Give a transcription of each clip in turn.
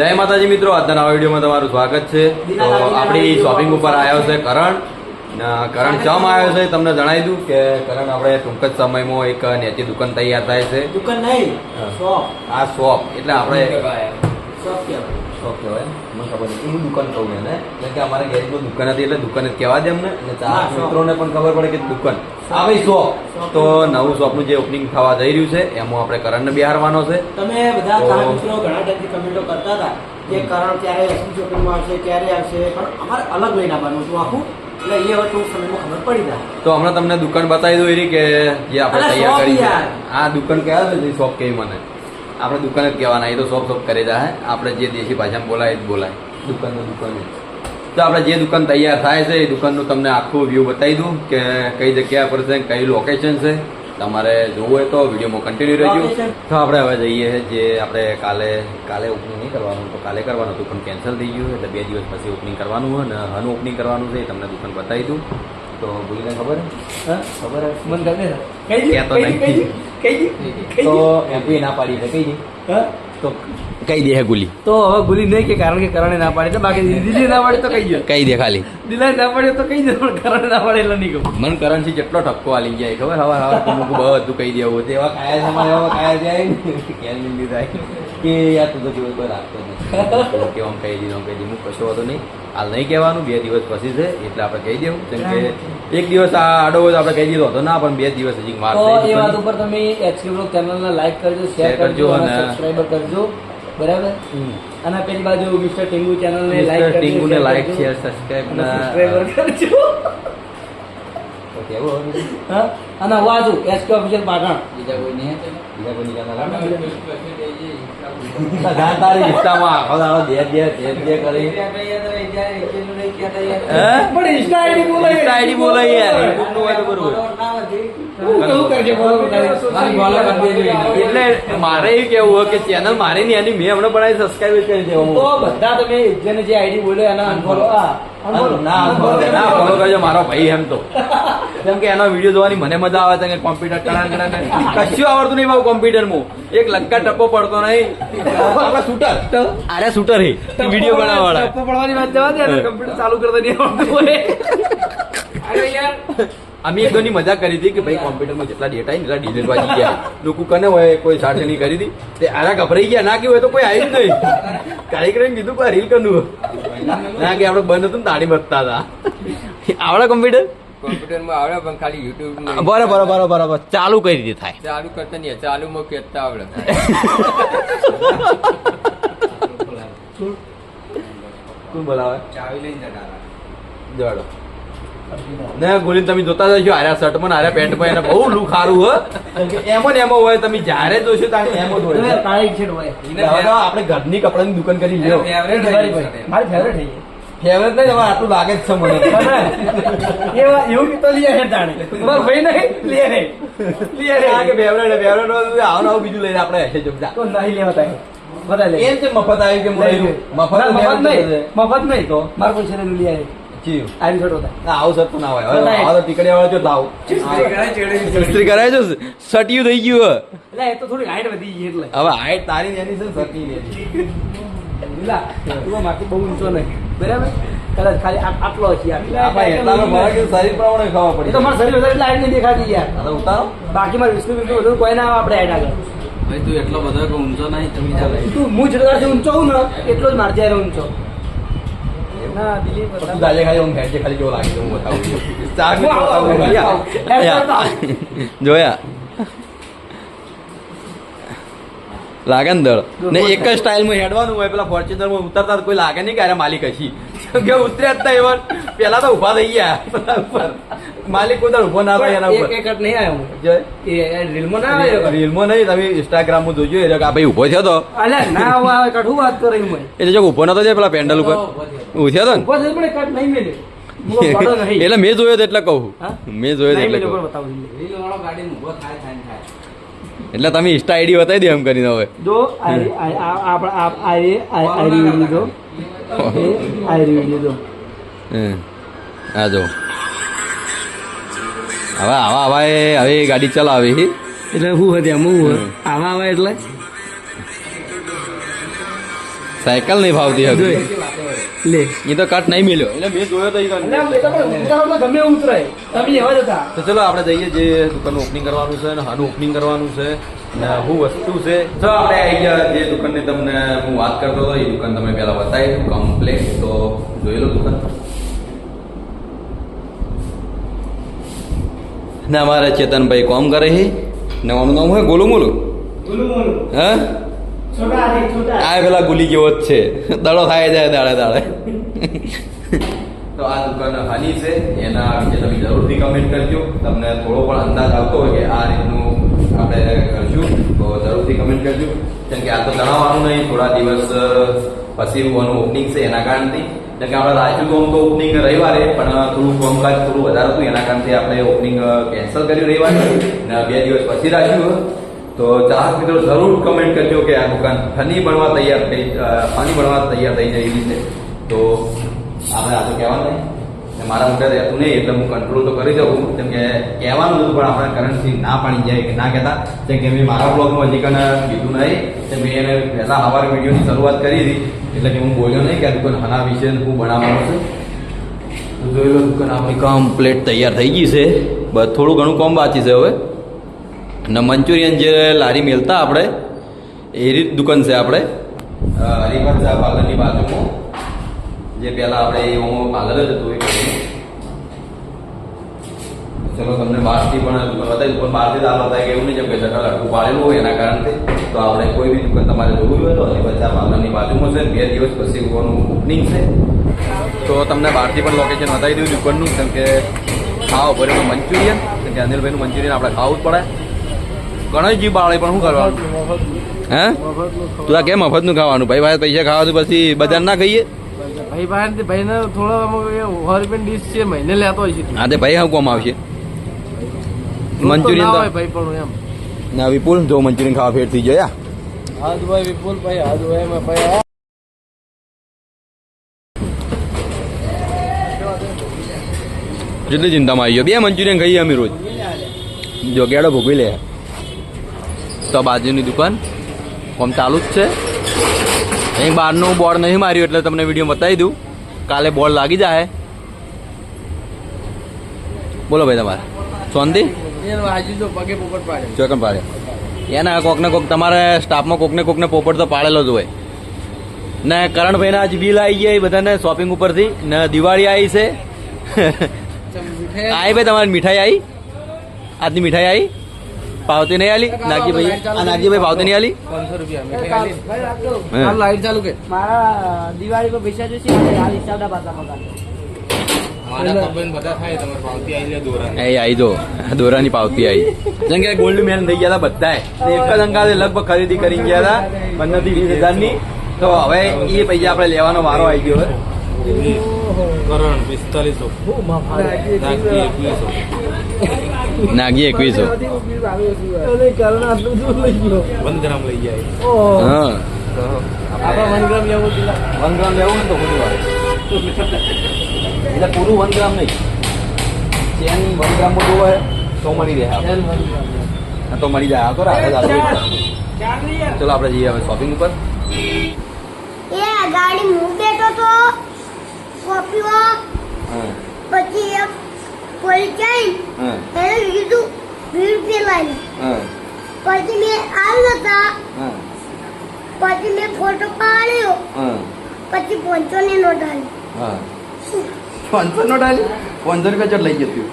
જય માતાજી મિત્રો આજના નવા વિડીયોમાં તમારું સ્વાગત છે. તો આપણી શોપિંગ ઉપર આવ્યો છે. કરણ. કરણ ચમ આવ્યો છે તમને જણાવી દઉં કે કરણ આપણે ટૂંક જ સમયમાં એક નેચી દુકાન તૈયાર થાય છે. દુકાન નહીં આ શોપ એટલે આપણે શોપ કહેવાય. શોપ કહેવાય. ખબર નહીં. હું દુકાન કહું એને. એટલે કે અમારા ગેરેજમાં દુકાન હતી એટલે દુકાન જ કહેવા દે અમને. એટલે ચાર મિત્રોને પણ ખબર પડે કે દુકાન. આવે શોપ તો નવું શોપનું જે ઓપનિંગ થવા જઈ રહ્યું છે એમાં આપણે કરણને બિહારવાનો છે. તમે બધા તો- મિત્રો ઘણા ટાઈમથી કમેન્ટો કરતા હતા કે કારણ ક્યારે એસપી શોપિંગમાં આવશે ક્યારે આવશે? પણ અમારે અલગ લઈને આવવાનું હતું આખું. એટલે એ હવે સમયમાં ખબર પડી જાય. તો હમણાં તમને દુકાન બતાવી દઉં એરી કે જે આપણે તૈયાર કરી આ દુકાન કયા છે? શોપ કેવી મને. આપણે દુકાન જ કહેવાના એ તો શોપ શોપ કરી જાય આપણે જે દેશી ભાષામાં બોલાય એ જ બોલાય. દુકાન તો દુકાન. તો આપણે જે દુકાન તૈયાર થાય છે એ દુકાનનું તમને આખું વ્યૂ બતાવી દઉં કે કઈ જગ્યા પર છે કઈ લોકેશન છે તમારે જોવું હોય તો વિડીયોમાં કન્ટિન્યુ રહેજો તો આપણે હવે જઈએ જે આપણે કાલે કાલે ઓપનિંગ નહીં કરવાનું તો કાલે કરવાનું હતું પણ કેન્સલ થઈ ગયું એટલે બે દિવસ પછી ઓપનિંગ કરવાનું હોય ને હનું ઓપનિંગ કરવાનું છે એ તમને દુકાન બતાવી દઉં તો ભૂલીને ખબર? ખબર? મને ગમે તો? નહીં. તો એમપી ના પાડી છે કઈ તો કઈ દે ગુલી? તો હવે ગુલી નહીં કે કારણ કે કરણે ના પાડે. બાકી દિલ્હી ના પાડે તો કઈ દે કઈ દે ખાલી. દિલાઈ ના પાડે તો કઈ દે પણ કરણે ના પાડે એટલે નહીં કહું. મન કરણથી જેટલો ઠપકો આલી જાય ખબર? હવે હવે અમુક બધું કહી દેવું તે એવા કાયા છે મારે એવા કાયા જાય ને કેમ મિલી કે યાર તું તો કેવું કોઈ રાખતો નથી. કેમ કહી દીધું કહી દીધું? કશો હતો નહીં. હાલ નહીં કહેવાનું બે દિવસ પછી છે એટલે આપણે કહી દેવું. કેમ કે એક દિવસ આ આડો હોય તો આપણે કહી દીધો હતો ના પણ બે દિવસ હજી માર તો એ વાત ઉપર તમે બ્લોગ ચેનલને લાઈક કરજો શેર કરજો અને અને- કરજો. બરાબર. અને પેલી બાજુ મિસ્ટર ટીંગુ ચેનલ ને લાઈક કરજો ટીંગુને લાઈક શેર અને ના- સબસ્ક્રાઇબર કરજો. કેવું હા? અને વાજુ એસકે ઓફિશિયલ પાટણ. બીજા કોઈ નહીં હે? બીજા કોઈ નિકાલ ના લાગે? તારા તારી ઇન્સ્ટામાં આખો દાડો દે દે દે દે કરી. પણ ઇન્સ્ટા આઈડી બોલાય બોલાય યાર. નું હોય તો બરોબર. બોલો બોલો. એટલે મારે એ કેવું હોય કે ચેનલ મારી નહીં એની મેં હમણાં બનાવી સબસ્ક્રાઇબ કરી તો બધા તમે જેને જે આઈડી બોલ્યો એના અનફોલો ના ના ફોલો કરજો મારો ભાઈ એમ તો. કેમ કે એનો વીડિયો જોવાની મને મજા આવે છે કે કોમ્પ્યુટર કણાન કણાન કશું આવડતું નહીં બાબુ કોમ્પ્યુટરમાં એક લક્કા ટપ્પો પડતો નહીં. શૂટર અરે શૂટર હે. વીડિયો બનાવવા વાળા ટપ્પો પડવાની વાત જવા દે કમ્પ્યુટર ચાલુ કરતા નહીં આવડતું અરે યાર. અમે એક દોની મજા કરી હતી કે ભાઈ કોમ્પ્યુટરમાં જેટલા ડેટા એટલા ડિલીટ વાગી ગયા લોકો કને હોય કોઈ સાથે નહીં કરી હતી. તે આરા ગભરાઈ ગયા ના કે હોય તો કોઈ આવી જ નહીં. કાર્યક્રમ કીધું કોઈ રીલ કરનું ના કે આપણે બંધ હતું ને તાળી બસતા હતા. આવડે કોમ્પ્યુટર કોમ્પ્યુટરમાં આવડે પણ ખાલી યુટ્યુબ બરાબર બરાબર બરાબર ચાલુ કઈ રીતે થાય? ચાલુ કરતા નહીં ચાલુ માં કેતા આવડે. શું બોલાવે? જોડો. ને ગોલીન તમે જોતા જશો આર્યા શર્ટમાં આર્યા પેન્ટમાં એને બહુ લુક સારું હો. એમ ને એમાં હોય તમે જ્યારે જોશો ત્યારે એમ જ હોય. કાળી છેડ હોય આપણે ઘરની કપડાની દુકાન કરી લ્યો. મારી ફેવરેટ થઈ ફેવરેટ નહીં તમારે આટલું લાગે જ છે મને. એવા એવું કીધું તો લીએ હે તાણે મારો ભાઈ નહીં લીએ હે લીએ હે આ કે ફેવરેટ ફેવરેટ આવું આવું બીજું લઈને આપણે હશે જમતા તો નહીં લેવા તાય બધા લે. એમ છે મફત આવી કે મળ્યું મફત મફત નહીં. મફત નહીં તો. મારા કોઈ છે લીએ હે. જીવ છોટો થાય આવું સર ના હોય. હવે બતાય. તો ટીકડી વાળો જો લાવ ઇસ્ત્રી કરાય છે સટિયું થઈ ગયું એટલે એ તો થોડી હાઈટ વધી ગઈ એટલે. હવે હાઈટ તારી એની છે સટી ને એની. તું મારથી બહુ ઊંચો નહીં. બરાબર? કદાચ ખાલી આ- આટલો છે ભાઈ એટલાનો શરીર પ્રમાણે ખાવા પડે તો મારા શરીર વધારે એટલે હાઈટ નહીં દેખાતી યાર. આ ઉતારો. બાકી મારે વિષ્ણુ વિષ્ણુ બધું કોઈ ના આવે આપણે હાઈટ આગળ. ભાઈ તું એટલો બધો કે ઊંચો નહીં તમે ચાલે તું હું જેટલો ઊંચો હું ને એટલો જ મારજે ઊંચો. ના દિલીપ તું દાજે ખાલી હું ખેંચે ખાલી કેવો લાગે હું બતાવું. ચાર બતાવું. જોયા લાગે ને દળ ને એક જ સ્ટાઇલમાં હેડવાનું હોય પેલા ફોર્ચ્યુનરમાં ઉતરતા કોઈ લાગે નહીં કે અરે માલિક હશી કે ઉતર્યા જ એવા પેલા તો ઊભા થઈ ગયા ઉપર માલિક કોઈ ઊભો ના થાય એના ઉપર એક કટ નહીં આવ્યો એ રીલમાં ના આવ્યો રીલમાં નહીં તમે ઇન્સ્ટાગ્રામમાં જોજો એ આ ભાઈ ઊભો થયો તો અલે ના આવું હું વાત કરી એટલે જો ઊભો નતો થયો પેલા પેન્ડલ ઉપર ઊભો થયો તો ને? પણ કટ નહીં મેલ્યો હું પડો નહીં. એટલે મેં જોયો તો એટલે કહું મેં જોયો તો એટલે એટલે તમે ઇન્સ્ટા આઈડી બતાવી દે એમ કરીને હવે. જો આ વીડિયો જો. હવે આવા આવા એ હવે એ ગાડી ચલાવી હી. એટલે શું હતી એમ હું. આવા આવા એટલે? સાયકલ નહીં ફાવતી હવે. લે. એ તો કાટ નહીં મેલ્યો. એટલે મેં જોયો તો એ તો ગમે એવું ઉતરાય. તમે એવા જ હતા. તો ચલો આપણે જઈએ જે દુકાનનું ઓપનિંગ કરવાનું છે અને હાનું ઓપનિંગ કરવાનું છે. ને શું વસ્તુ છે? તો આપણે આવી ગયા જે દુકાનની તમને હું વાત કરતો હતો એ દુકાન તમે પહેલાં બતાવી કમ્પ્લેટ તો જોઈ લો દુકાન. ને અમારે ચેતનભાઈ કોમ કરે છે. ને આનું નામ હોય ગોલુમોલું? બોલું બોલું હા? આ પેલા ગુલી જેવો જ છે. દડો થાય જાય દાડે દાડે. તો આ દુકાન હાની છે. એના વિશે તમે જરૂરથી કમેન્ટ કરજો. તમને થોડો પણ અંદાજ આવતો હોય કે આ રીતનું આપણે કરશું તો જરૂરથી કમેન્ટ કરજો. કેમ કે આ તો જણાવવાનું નહીં થોડા દિવસ પછી આનું ઓપનિંગ છે એના કારણથી. કેમ કે આપણે રાજુ તો તો ઓપનિંગ રવિવારે પણ થોડું કામકાજ થોડું વધારે હતું એના કારણથી આપણે ઓપનિંગ કેન્સલ કર્યું રવિવારે. ને બે દિવસ પછી રાખ્યું તો ચાહક મિત્રો જરૂર કમેન્ટ કરજો કે આ દુકાન ફની બનવા તૈયાર થઈ ફની બનવા તૈયાર થઈ જઈ છે તો આપણે આ તો કહેવાનું નહીં. મારા મોઢે રહેતું નહીં, એટલે હું કંટ્રોલ તો કરી દઉં કેમ કે કહેવાનું હતું, પણ આપણે કરંટથી ના પાડી જાય કે ના કહેતા. જેમ કે મેં મારા બ્લોગમાં હજી કને કીધું નહીં કે મેં એને પહેલા સવારે વિડીયોની શરૂઆત કરી હતી. એટલે કે હું બોલ્યો નહીં કે આ દુકાન હના વિશે હું બનાવવાનું છે. તો જોઈ લો, દુકાન આપણી કમ્પ્લેટ તૈયાર થઈ ગઈ છે. બસ થોડું ઘણું કોમ બાકી છે હવે. ને મંચુરિયન જે લારી મેલતા આપણે, એ રીત દુકાન છે આપણે. હરિભાન શાહ પાર્લરની બાજુમાં. જે પહેલાં આપણે એમાં પાર્લર જ હતું ચલો, તમને બહારથી પણ બતાવી પણ બહારથી દાલ બતાવી કે એવું નહીં જેમ કે જનરલ અડધું પાડેલું હોય એના કારણથી. તો આપણે કોઈ બી દુકાન તમારે જોવું હોય તો હરિભર શાહ પાર્લરની બાજુમાં છે. બે દિવસ પછી ઓનું ઓપનિંગ છે. તો તમને બહારથી પણ લોકેશન બતાવી દઉં દુકાનનું, કેમ કે ખાવા ભરેલું મંચુરિયન. કે અનિલભાઈનું મંચુરિયન આપણે ખાવું જ પડે. જીવ બાળે પણ શું કરવાનું? હે? તું આ કેમ મફતનું ખાવાનું? ભાઈ ભાઈ પૈસા ખાવાનું પછી બજાર ના ખાઈએ? ભાઈ ભાઈ ભાઈને થોડો અમુક એ સો રૂપિયાની ડીશ છે મહિને લેતો હોય છે હા તે ભાઈ હું કોમ આવશે. મંચુરિયન ના ભાઈ પણ એમ. ના વિપુલ જો મંચુરિયન ખાવા ફેર થઈ ગયા હાથ ભાઈ વિપુલ ભાઈ હાથ ભાઈ ભાઈ જેટલી ચિંતામાં આવી ગયો? બે મંચુરિયન ખાઈએ અમે રોજ. જો ગેડો ભૂગી લે. તો બાજુની દુકાન. કોમ ચાલુ જ છે. અહીં બહારનું બોર્ડ નહીં માર્યું એટલે તમને વીડિયો બતાવી દઉં. કાલે બોર્ડ લાગી જાય બોલો ભાઈ તમારે. પાડે ચોકન પાડે. એના કોકને કોક તમારે સ્ટાફમાં કોકને કોકને પોપટ તો પાડેલો જ હોય. ને કરણભાઈના આજ બિલ આવી ગયા એ બધાને શોપિંગ ઉપરથી. ને દિવાળી આવી છે. આવી ભાઈ તમારી મીઠાઈ આવી? આજની મીઠાઈ આવી? પાવતી નહીં આલી નાગીભાઈ આ નાગીભાઈ પાવતી નહીં આલી પાંચસો રૂપિયા લાઈટ ચાલુ કે મારા દિવાળી પર પૈસા જોઈશે આ હાલ હિસાબના પાછા બધા તમારે પાવતી આવી દોરાની પાવતી જેમ કે ગોલ્ડ મેન થઈ ગયા હતા બધાય એક જ અંકાલે લગભગ ખરીદી કરી ગયા હતા પંદરથી વીસ હજારની તો હવે એ પૈસા આપણે લેવાનો વારો આવી ગયો કરણ પિસ્તાલીસો એકવીસો નાગી એકવીસો વન લઈ જાય. હા. આપણે વન ગ્રામ લેવું પેલા લેવું ને તો ખોટી વાત એટલે પૂરું વન ગ્રામ નહીં. ચેન વન ગ્રામ હોય તો મળી રહે આપણે. તો મળી જાય. આ તો ચલો આપણે જઈએ હવે શોપિંગ ઉપર. ગાડી મૂકે તો પછી એક પોલીસ જઈને હા એને કીધું લાવી હા પછી મેં આવ્યો હતા હા પછી મેં ફોટો પાડ્યો. હા પછી પંચો ની નોટ આવી હા પાંચસો નોટ આલી પાંચસો રૂપિયા ચટ લઈ જતું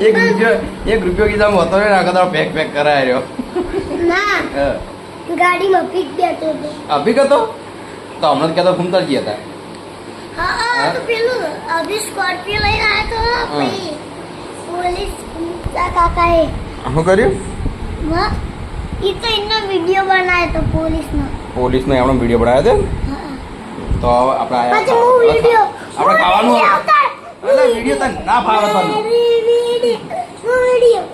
એક રૂપિયો એક રૂપિયો કીધા હોતો ને આખો તારો પેક પેક કરાય ના. રહ્યો ગાડીમાં પીક બેઠો હતો. અભી હતો? તો હમણાં કહેતો ઘૂમતા ગયા હતા. હા હા તો પેલું અભી સ્કોર્પિયો લઈને આવ્યો તો પછી પોલીસ કાકાએ. શું કર્યું? હા એ તો એનો વીડિયો બનાવ્યો તો પોલીસનો. પોલીસનો એમનો વીડિયો બનાવ્યો હતો તો આપણે આયા પછી હું વીડિયો આપણે ખાવાનું એટલે વીડિયો તને ના ફાવે તને વીડિયો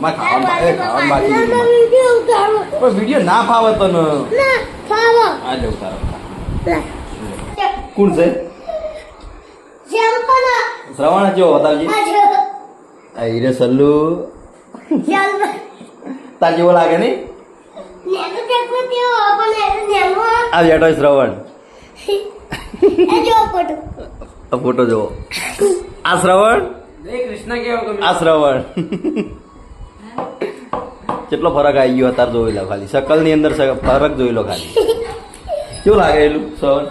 મારે ખાવાનું એ ખાવાનું બાકી છે. ઉતારો. પણ વીડિયો ના ફાવે તને ના ખાવો આ લે ઉતારો. કોણ છે? શ્રવણ જો બતાવજે આ હીરે સલ્લુ. તાર જેવો લાગે નહીં? આ બેઠો શ્રવણ. એ જો ફોટો. આ જુઓ. આ શ્રવણ? આ શ્રવણ. કેટલો ફરક આવી ગયો અત્યારે જોઈ લો ખાલી. શકલની અંદર ફરક જોઈ લો ખાલી. કેવું લાગે એલું શ્રવણ?